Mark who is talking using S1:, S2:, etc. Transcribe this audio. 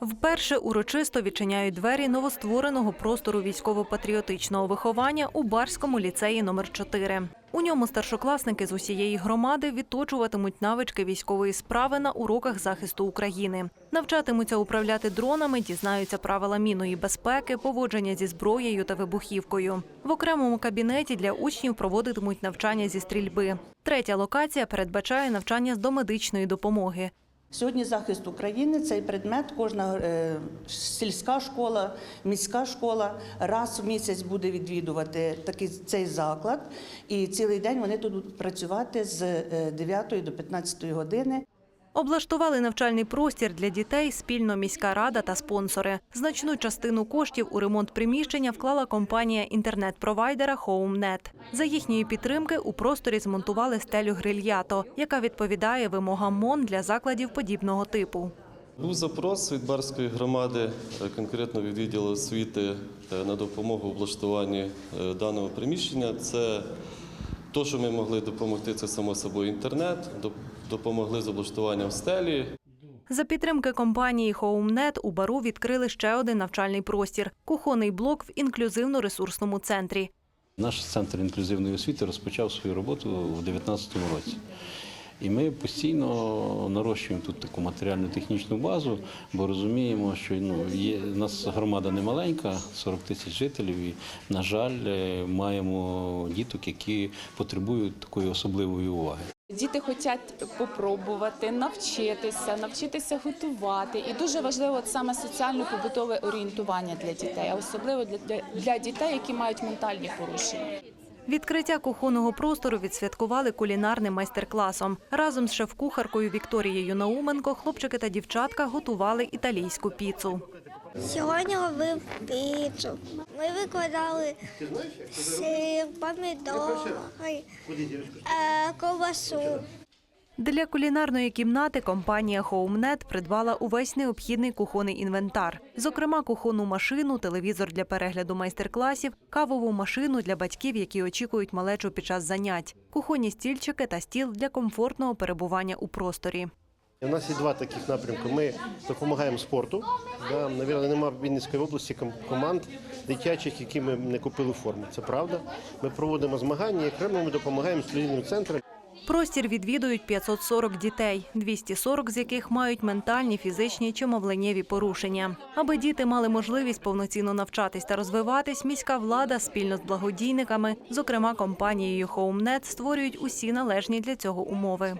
S1: Вперше урочисто відчиняють двері новоствореного простору військово-патріотичного виховання у Барському ліцеї номер 4 У ньому старшокласники з усієї громади відточуватимуть навички військової справи на уроках захисту України. Навчатимуться управляти дронами, дізнаються правила мінної безпеки, поводження зі зброєю та вибухівкою. В окремому кабінеті для учнів проводитимуть навчання зі стрільби. Третя локація передбачає навчання з домедичної допомоги.
S2: Сьогодні захист України цей предмет. Кожна е, сільська школа, міська школа раз в місяць буде відвідувати такий цей заклад, і цілий день вони тут будуть працювати з е, 9 до 15 години.
S1: Облаштували навчальний простір для дітей спільно міська рада та спонсори. Значну частину коштів у ремонт приміщення вклала компанія інтернет-провайдера HomeNet. За їхньої підтримки у просторі змонтували стелю грильято, яка відповідає вимогам МОН для закладів подібного типу.
S3: Був запрос від Барської громади, е, конкретно від відділу освіти е, на допомогу облаштуванні е, даного приміщення. Це те, що ми могли допомогти, це само собою інтернет, допомогли з облаштуванням стелі.
S1: За підтримки компанії HomeNet у бару відкрили ще один навчальний простір кухонний блок в інклюзивно-ресурсному центрі.
S4: Наш центр інклюзивної освіти розпочав свою роботу у 2019 році. І ми постійно нарощуємо тут таку матеріально-технічну базу, бо розуміємо, що ну, є, у нас громада не маленька, 40 тисяч жителів, і, на жаль, маємо діток, які потребують такої особливої уваги.
S5: Діти хочуть попробувати навчитися, навчитися готувати. І дуже важливо саме соціально-побутове орієнтування для дітей, а особливо для дітей, які мають ментальні порушення.
S1: Відкриття кухонного простору відсвяткували кулінарним майстер-класом. Разом з шеф-кухаркою Вікторією Науменко хлопчики та дівчатка готували італійську піцу.
S6: Сьогодні робив піцу. Ми викладали сир, помідори, е, ковбасу.
S1: Для кулінарної кімнати компанія HomeNet придбала увесь необхідний кухонний інвентар, зокрема кухонну машину, телевізор для перегляду майстер-класів, кавову машину для батьків, які очікують малечу під час занять, кухонні стільчики та стіл для комфортного перебування у просторі.
S7: У нас є два таких напрямки. Ми допомагаємо спорту. Да, навірно, немає в Вінницької області команд дитячих, які ми не купили форму. Це правда. Ми проводимо змагання і окремо ми допомагаємо студійним центрам.
S1: Простір відвідують 540 дітей, 240 з яких мають ментальні, фізичні чи мовленнєві порушення. Аби діти мали можливість повноцінно навчатись та розвиватись, міська влада спільно з благодійниками, зокрема компанією HomeNet, створюють усі належні для цього умови.